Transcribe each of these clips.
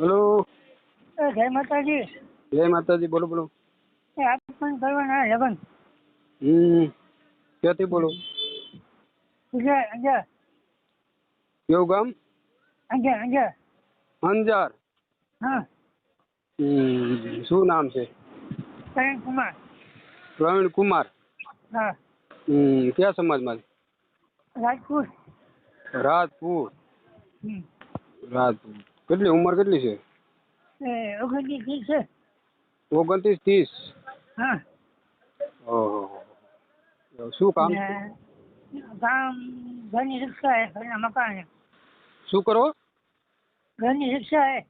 Hello. જય માતાજી. જય માતાજી બોલો બોલો. એ આપણે પણ કરવાના લગન હમ ક્યાંથી બોલો? ગુજરાત અંજાર કેવું ગામ? અંજાર અંજાર અંજાર. હા. શું નામ છે? પ્રવીણ કુમાર. પ્રવીણ કુમાર. હા. હમ કયા સમાજમાં રાજપૂત. રાજપૂત. રાજપૂત. કેટલી ઉંમર કેટલી છે? એ ઓગણત્રીસ ઠીક છે. ઓગણત્રીસ ત્રીસ હા. ઓહો. શું કામ? ને ગામ ઘરની રિક્ષા હે ઘરના મકાન હે શું કરો? ઘરની રિક્ષા હે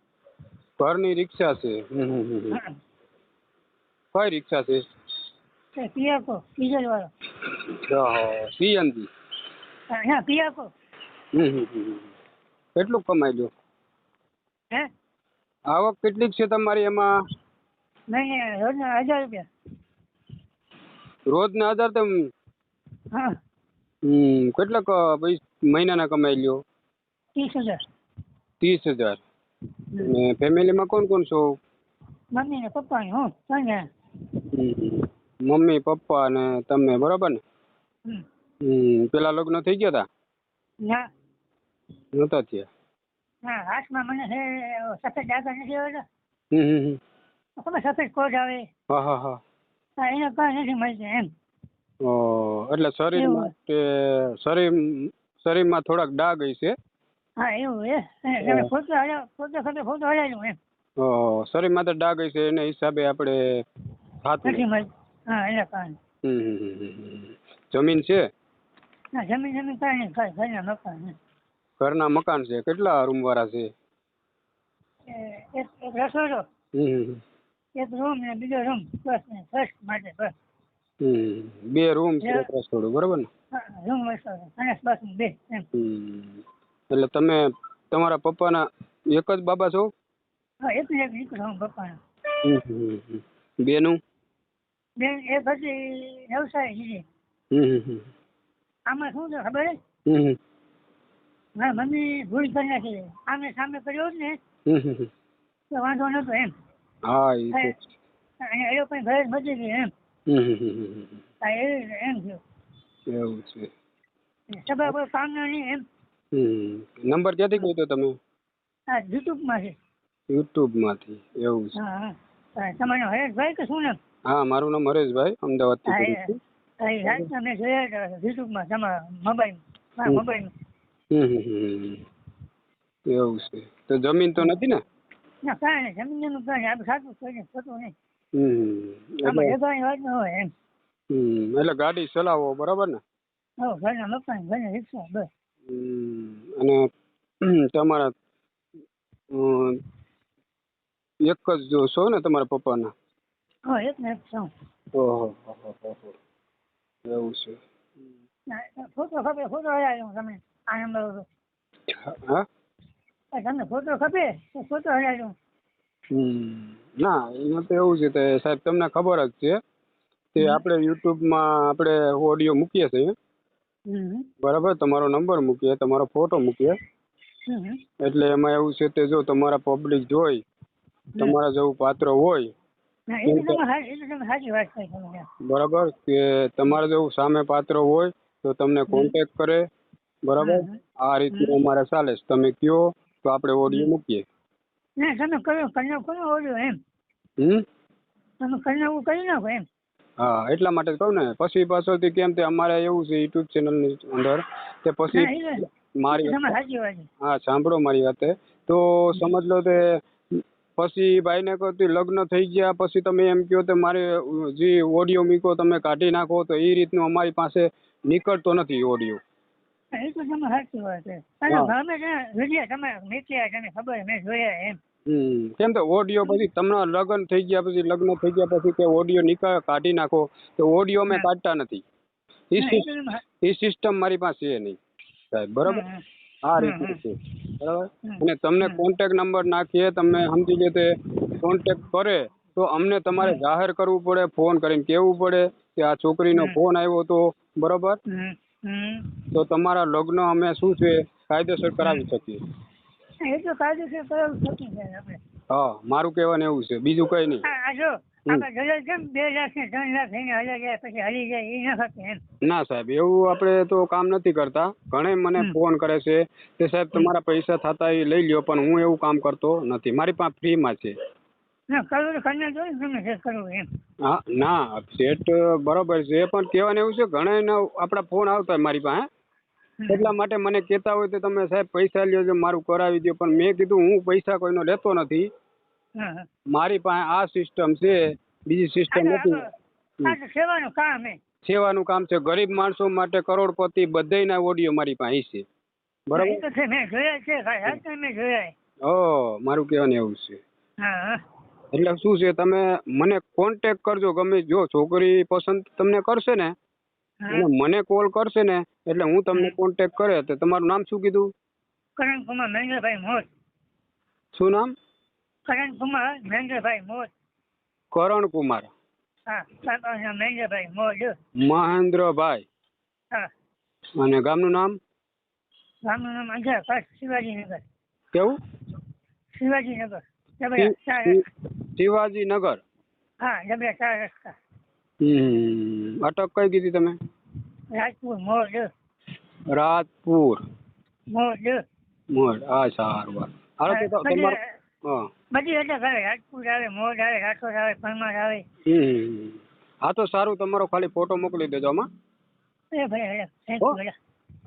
ઘરની રિક્ષા છે. હમ હમ હમ હમ. હા. કઈ રિક્ષા છે? એ પિયાકો ડીઝલ વાળો સીએનજી હા, ના પિયાકો. હમ હમ હમ. કેટલું કમાઈ લો હે? આવક કેટલીક છે તમારી એમાં? રોજ રોજના હજાર રૂપિયા. રોજના હજાર તમે? હા. હમ કેટલાક મહિનાના કમાઈ લ્યો? ત્રીસ હજાર. ત્રીસ હજાર. ને ફેમિલીમાં કોણ કોણ છો? મમ્મી ને પપ્પા ને હું ત્રણ મમ્મી પપ્પા ને તમે બરાબર ને? હમ. પેલા લગ્ન થઈ ગયા ના. હતા નતા થયા? ના હાથમાં મને છે સફેદ ડાઘા નથી આવતા. ખબર સફેદ કોટ આવે. હા હા હા. હા એને કાંઈ નથી મળતી એમ. ઓ એટલે શરીરમાં કે શરીર શરીરમાં થોડાક ડાઘ હશે? હા એવું એ તમે ફોટો હલાવ ફોટો સાથે ફોટો હલાવ્યો એમ. ઓ શરીરમાં તો ડાઘ હશે એના હિસાબે આપણે હાથ નથી મળતી. હા એના કારણે હમ. જમીન છે? ના જમીન જમીન કાંઈ નહીં ઘરના મકાન. ઘરના મકાન છે. કેટલા રૂમ વાળા છે એક રસોડો. હમ. એક રૂમ ને બીજો રૂમ બસ ને ફર્સ્ટ માટે બસ. હમ બે રૂમ છે એક રસોડું બરોબર ને? રૂમ રસોડો અને બસ બે એમ. એટલે તમે તમારા પપ્પાના એક જ બાબા છો? હા એક એક એક રૂમ હું પપ્પાનો. બેનું? બેન એ પછી વ્યવસાય છે. હમ હમ હમ. આમાં શું છે ખબર હમ. મારી મમ્મી ભૂલ કરી નાખી. આમે સામે કર્યો હોત ને. તો વાંધો નતો એમ. હા એ હા, પણ ઘરે બચી ગયું એમ. એમ થયું. એવું છે. સભા કોઈ કામ નહીં એમ. નંબર ક્યાંથી તો તમે? હા યુટ્યુબમાં છે યુટ્યુબમાંથી એવું છે. હા હા. તમારો હરેશભાઈ કે શું નામ? હા મારું નામ હરેશભાઈ અમદાવાદથી કરું છું. હા રાતના મેં જોયા યુટ્યુબ યુટ્યુબમાં તમારા મોબાઈલ મારા હમ. એવું છે. તો જમીન તો નથી ને? ના કાંઈ નહીં. જમીનનું કાંઈ આપણે સાચું કરીને ખોટું નહીં. આમાં એટલે જગાની વાત ન હોય એમ. એટલે ગાડી ચલાવો બરાબર ને? હો ઘરના મકાન ઘરની રિક્ષા બસ. અને તમારા એક જ જો છો ને તમારા પપ્પાના? હો એક ને એક છો. ઓહો. એવું છે. ફોટો ખપે ફોટો હું તમને. આ નંબર હા? તમને ફોટો ખપે? તો ફોટો હલાવી ના એમાં તો એવું છે કે સાહેબ તમને ખબર જ છે. કે આપણે યુટ્યુબમાં આપણે ઓડિયો મૂકીએ છીએ. બરાબર? તમારો નંબર મૂકીએ તમારો ફોટો મૂકીએ. એટલે એમાં એવું છે તે જો તમારા પબ્લિક જોઈ તમારા જેવું પાત્ર હોય તો તો બરાબર? કે તમારા જેવું સામે પાત્ર હોય તો તમને કોન્ટેક્ટ કરે બરાબર? આ રીતનું અમારે ચાલે છે. તમે કયો તો આપણે ઓડિયો મૂકીએ. ના તમે કયો કરી નાખો ઓડિયો એમ? હમ? તમે કન્યા કરી નાખો એમ? હા એટલા માટે કહું ને. પછી પાછળથી કેમ તે અમારે એવું છે યુટ્યુબ ચેનલની અંદર કે પછી મારી હા સાંભળો મારી વાતે. તો સમજ લો તે પછી ભાઈને કહો લગ્ન થઈ ગયા પછી તમે એમ કહો તો મારે જે ઓડિયો મીકો તમે કાઢી નાખો તો એ રીતનું અમારી પાસે નીકળતો નથી ઓડિયો. એ તો તમે સાચી વાત છે. અને હા. અમે છે તમે મેક્યા તમે ખબર મેં જોયા એમ. કેમ તો ઓડિયો પછી તમને લગ્ન થઈ ગયા પછી લગ્ન થઈ ગયા પછી કે ઓડિયો નીકળ કાઢી નાખો તો ઓડિયો મેં કાઢતા નથી. એ સિસ્ટમ મારી પાસે છે નહીં. સાહેબ બરાબર. આ રીતે છે. બરાબર? અને તમને કોન્ટેક કોન્ટેક્ટ નંબર નાખીએ તમે સમજી લે તે કોન્ટેક્ટ કરે તો અમને તમારે જાહેર કરવું પડે ફોન કરીને કહેવું પડે કે આ છોકરીનો ફોન આવ્યો તો બરાબર? તો તમારા લગ્ન અમે શું છે? કાયદેસર કરાવી શકીએ. એ તો કાયદેસર કરાવી શકીએ આપણે હા મારું કહેવાનું એવું છે. બીજું કઈ નહીં. જો ના સાહેબ એવું આપણે તો કામ નથી કરતા. ઘણે મને ફોન કરે છે કે સાહેબ તમારા પૈસા થતા એ લઈ લ્યો પણ હું એવું કામ કરતો નથી. મારી પાસે ફ્રીમાં છે. ના કરવું તો કરી તમે જે કરવું એમ. હા ના સેટ બરોબર છે પણ કહેવાનું એવું છે ઘણા આપણા ફોન આવતા હોય મારી પાસે એટલા માટે મને કહેતા હોય તો તમે સાહેબ પૈસા લ્યો છો મારું કરાવી દો પણ મેં કીધું હું પૈસા કોઈનો લેતો નથી. મારી પાસે આ સિસ્ટમ છે બીજી સિસ્ટમ નથી. સેવાનું કામ હે સેવાનું કામ છે ગરીબ માણસો માટે કરોડપતિ બધાયના ઓડિયો મારી પાસે છે. બરાબર? મેં જોયા છે મેં જોયા ઓ મારું કહેવાનું એવું છે. હા. એટલે શું છે તમે મને કોન્ટેક કરજો ગમે જો છોકરી પસંદ તમને કરશે ને અને મને કોલ કરશે ને એટલે હું તમને કોન્ટેક કરે. તો તમારું નામ શું કીધું? કરણ કુમાર મહેન્દ્રભાઈ મોર. શું નામ? કરણ કુમાર મહેન્દ્રભાઈ મોર. કરણ કુમાર. હા મહેન્દ્રભાઈ મહેન્દ્રભાઈ. હા. અને ગામનું નામ? ગામનું નામ અંજાર શિવાજીનગર. કેવું? શિવાજીનગર. શિવાજીનગર હા ડબરા ચાર રસ્તા. હમ અટક કઈ કીધી તમે? રાજપુર મોડ રાજપુર. મોડ મોડ આ સારું વાત હાલો તો હા બધી એટલે આવે રાજપુર આવે મોડ આવે રાઠોડ આવે પરમાર આવે. હમ. હા તો સારું તમારો ખાલી ફોટો મોકલી દેજો આમાં એ ભાઈ થેન્ક યુ બેટા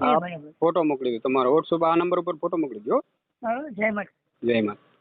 એ હા ભાઈ ફોટો મોકલી દો. તમારો વોટ્સઅપ આ નંબર ઉપર ફોટો મોકલી દો જય માતા જય માતા